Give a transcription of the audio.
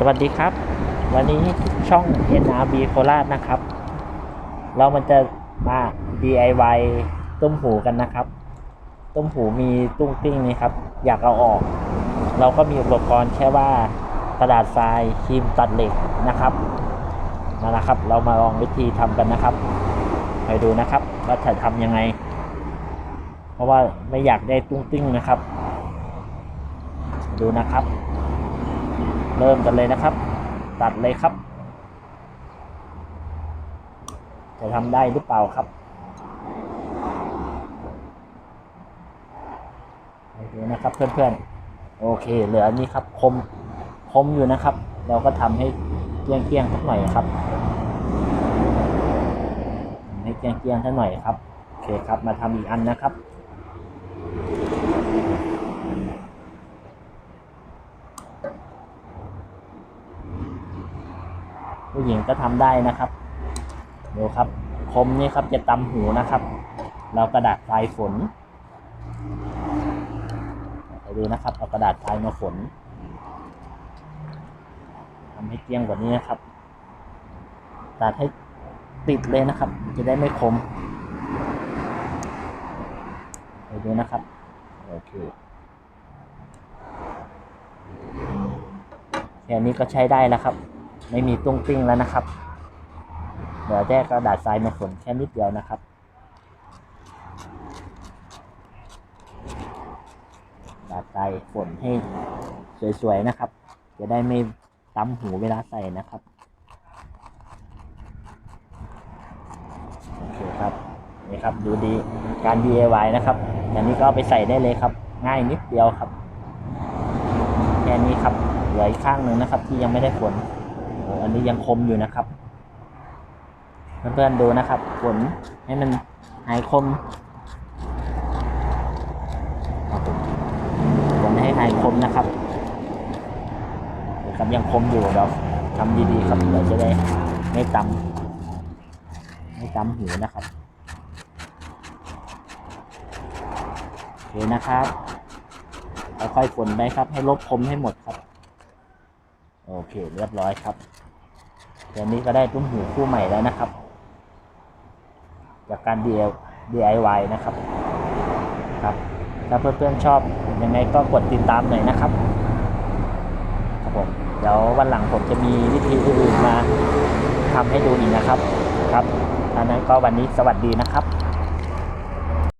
สวัสดีครับ วันนี้ช่อง NRB โคราชนะครับ เรามันจะมา DIY ต้มหูกันนะครับต้มหูมีตุ้งติ้งนี่ครับ อยากเอาออก เราก็มีอุปกรณ์แค่ว่ากระดาษทรายครีมตัดเหล็กนะครับมานะครับ เรามาลองวิธีทำกันนะครับ ไปดูนะครับว่าจะทำยังไง เพราะว่าไม่อยากได้ตุ้งติ้งนะครับ ดูนะครับ เริ่มกันเลยนะครับ ตัดเลยครับ จะทำได้หรือเปล่าครับไปดูนะครับเพื่อนๆ โอเค เหลืออันนี้ครับคมคมอยู่นะครับ เราก็ทำให้เกลี้ยงสักหน่อยครับให้เกลี้ยงสักหน่อยครับโอเคครับมาทำอีกอันนะครับ ผู้หญิงก็ทำได้นะครับดูครับ คมนี่ครับจะตำหูนะครับ เรากระดาษทรายฝนไปดูนะครับ เอากระดาษทรายมาฝนทำให้เกลี้ยงกว่านี้นะครับตัดให้ติดเลยนะครับ จะได้ไม่คมไปดูนะครับโอเคแค่นี้ก็ใช้ได้แล้วครับ ไม่มีตุ้งติ้งแล้วนะครับเดี๋ยวแจ้กระดาษทรายมาฝนแค่นิดเดียวนะครับกระดาษทรายฝนให้สวยๆนะครับ จะได้ไม่ตั้มหูเวลาใส่นะครับโอเคครับนี่ครับดูดีการ DIY นะครับอย่างนี้ก็ไปใส่ได้เลยครับ ง่ายนิดเดียวครับ แค่นี้ครับเหลืออีกข้างหนึ่งนะครับ ที่ยังไม่ได้ฝน อันนี้ยังคมอยู่นะครับ เพื่อนๆดูนะครับฝนให้มันหายคมฝนให้หายคมนะครับเดี๋ยวครับยังคมอยู่เราทำดีๆครับเดี๋ยวจะได้ไม่ตำไม่ตำหูนะครับโอเคนะครับค่อยๆฝนไปครับ ให้ลบคมให้หมดครับ โอเค เรียบร้อยครับเดี๋ยวนี้ก็ได้ตุ้มหูคู่ใหม่แล้วนะครับ จากการ DIY นะครับครับ ถ้าเพื่อนๆชอบยังไงก็กดติดตามหน่อยนะครับครับผมเดี๋ยววันหลังผมจะมีวิธีอื่นมาทำให้ดูอีกนะครับ ครับท่านั้นก็วันนี้สวัสดีนะครับ